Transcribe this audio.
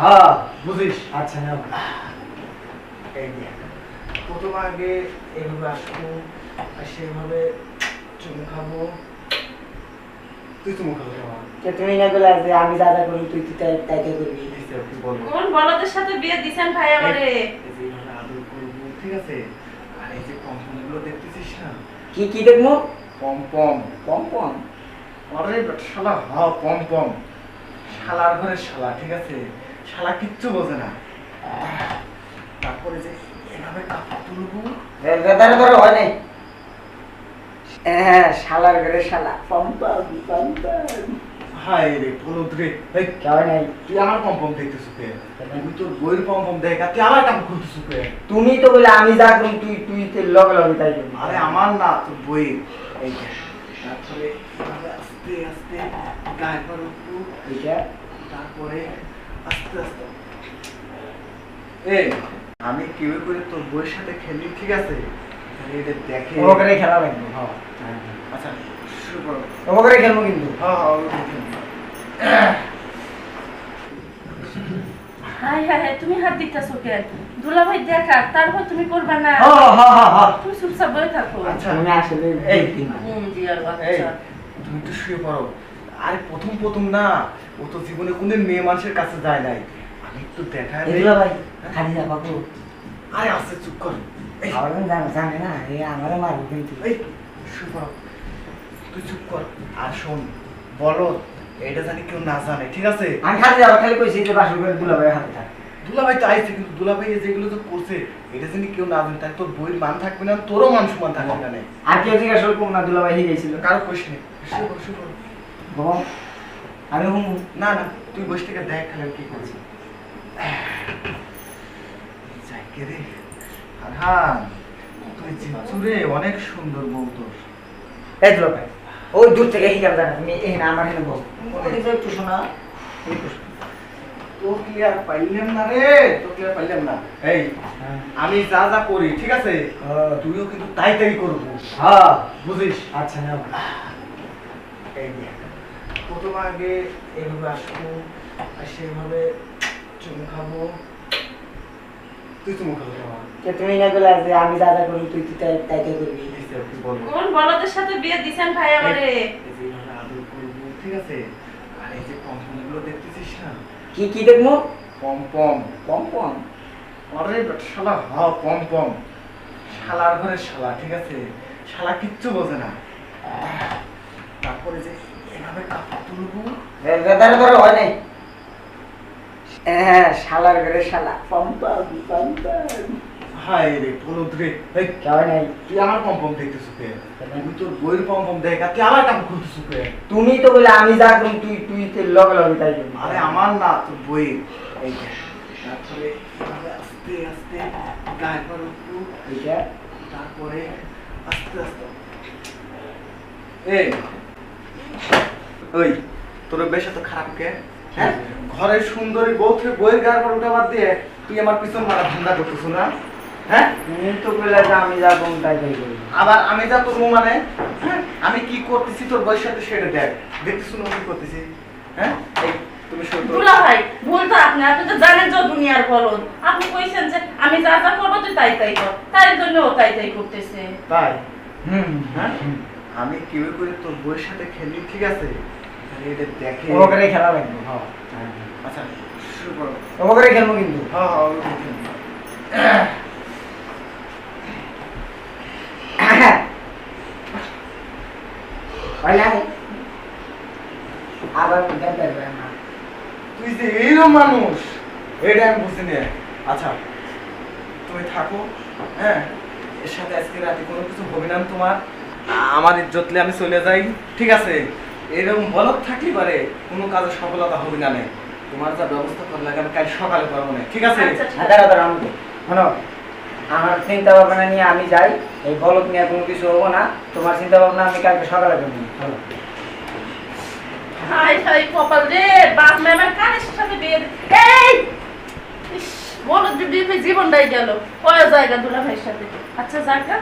হ্যাঁ বুঝিস। আচ্ছা নাও। এই যে প্রথম আগে এভাবে আসব আর সেভাবে চুমু খাব। তুই চুমু খাব তুমি না বলে যে আমি যা করি তুই তুই তাই তাই করবি। কোন বলদের সাথে বিয়ে দিছেন ভাই আমারে? ঠিক আছে? আর এই যে পম্পমগুলো দেখতেছিস না? কি কি দেখব? পম্পম। পম পম আরে বেটা শালা হ পম্পম। শালার ঘরে শালা ঠিক আছে? শালা কিচ্ছু বোঝে না। তারপরে যে এভাবে কাপড় তুলবো? ধরো হয় নাই? হ্যাঁ শালার ঘরে শালা। পম পম পম পম। রে বলদ রে এই কে নাই। তুই আমার পম্পম দেখতেছ কে? তুই তোর বইয়ের পম্পম দেখ তুই আমার কে? তুমি তো বলে আমি যা তুই তুই তো লগে লগে তাই আরে আমার না তোর বইয়ের এই তারপরে আস্তে আস্তে গায়ে এইটা তারপরে আস্তে আস্তে এই আমি কেউ করে তোর বইয়ের সাথে খেলি ঠিক আছে? তাহলে এটা দেখে ও করে খেলা লাগবে হ্যাঁ। আচ্ছা শুরু করো। ও করে খেলব কিন্তু। হ্যাঁ হ্যাঁ ওই দেখে। হাই হাই তুমি হাত দিতেছো কেন দুলা ভাই দেখা তারপর তুমি করবা না? হ্যাঁ হ্যাঁ হ্যাঁ তুমি চুপচাপ বসে থাকো। আচ্ছা। আমি আসলে এই। জি আর বাচ্চা। তুমি একটু শুয়ে পড়ো। আরে প্রথম প্রথম না ও তো জীবনে কোনো মেয়ে মানুষের কাছে যায় নাই। আমি একটু দেখা ভাই খালি যা বাবু। আরে আসতে চুপ কর। আমার জানে জানে না এই আমারও মারবো কিন্তু এই পড়ো তুই চুপ কর। আর শোন বলো এটা জানি কেউ না জানে ঠিক আছে? আমি খালি যাব খালি কইছি যে বাসুর করে দুলা ভাই হাতে থাক। দুলাভাই তো আইছে কিন্তু দুলাভাই যেগুলো তো করছে এটা জানি কেউ না জানে তাই তোর বইয়ের মান থাকবে না তোরও মান সমান থাকবে না। আর কেউ জিজ্ঞাসা করব না দুলা ভাই গেছিল কারও কোশ নেই শুয়ে পড়ো, শুয়ে পড়ো। বাবা আমি হুম না না তুই বসে থেকে দেখ খালি কি করছি। রে? ফারহান তুই অনেক সুন্দর বউ তোর। এই দুলা ভাই ওই দূর থেকে জানা তুমি এই না আমার হেনে ওদিকে একটু শোনা। ক্লিয়ার পাইলাম না রে? তো ক্লিয়ার পাইলাম না? এই আমি যা যা করি ঠিক আছে? তুইও কিন্তু তাই তাই করব। হ্যাঁ বুঝিস? আচ্ছা এই যে প্রথম আগে এভাবে আসব আর সেভাবে চুমু খাব। তুই চুমু খাব তুমি না বলে যে আমি যা যা করি তুই তুই তাই তাই তাই করবি। কোন বলদের সাথে বিয়ে দিছেন ভাই আমারে। এই যে এইভাবে আদর করব, ঠিক আছে? আর এই যে পম্পমগুলো দেখতেছিস না? কি কি দেখব? পম্পম পম পম আরে শালা হ পম্পম শালার ঘরে শালা ঠিক আছে? শালা কিচ্ছু বোঝে না। তারপরে যে ধরো হয় নাই? হ্যাঁ শালার ঘরে শালা। পম পম পম পম। রে বলদ রে। এই কে নাই। তুই আমার পম্পম দেখতেছ কে? তুই তোর বইয়ের পম্পম দেখ তুই আমার কাপড় খুলতেছ কে? তুমি তো বলে আমি যা তুই তুই তো লগে লগে তাই আরে আমার না তোর বই এই তারপরে আস্তে আস্তে গায়ে পর এইটা তারপরে আস্তে আস্তে। এই ওই তোর বেশ এত খারাপ কে? হ্যাঁ? ঘরের সুন্দরী বউ থেকে বইয়ের গায়ের পর উঠা বাদ দিয়ে তুই আমার পিছন মারা ধান্দা করতেছ না? হ্যাঁ? তো বলে যে আমি যা আবার আমি যা তোর মানে? হ্যাঁ? আমি কি করতেছি তোর সাথে সেটা দেখ। দেখতেছ না কি করতেছি? হ্যাঁ? তুমি শুরু দুলা ভাই ভুল তো আপনি আপনি তো জানেন যে দুনিয়ার বলদ। আপনি কইছেন যে আমি যা যা করব তুই তাই তাই কর। তাই জন্য ও তাই তাই করতেছে। তাই? হুম হ্যাঁ? আমি কেউ করে তোর বইয়ের সাথে খেলি ঠিক আছে? এটা দেখে ও খেলা লাগবে। হ্যাঁ আচ্ছা শুরু করো। ও খেলব কিন্তু। হ্যাঁ হ্যাঁ আবার তুই যে এইরকম মানুষ এটা আমি বুঝি না। আচ্ছা তুমি থাকো হ্যাঁ? এর সাথে আজকে রাতে কোনো কিছু হবে না তোমার। আমার ইজ্জতলে আমি চলে যাই ঠিক আছে? এরকম বলত থাকলে পারে কোনো কাজে সফলতা হবে না। তোমার যা ব্যবস্থা করা লাগে আমি কাল সকালে করব না। ঠিক আছে? আচ্ছা, শোনো আমার চিন্তা ভাবনা নিয়ে আমি যাই। এই বলক নিয়ে কোনো কিছু হব না। তোমার চিন্তা ভাবনা আমি কালকে সকালে করব। চলো হাই হাই কপাল রে বাপ ম্যামের কানের সাথে বিয়ে এই! বলদ জীবনটাই গেল। কয় জায়গা দুলা ভাইয়ের সাথে? আচ্ছা জায়গা?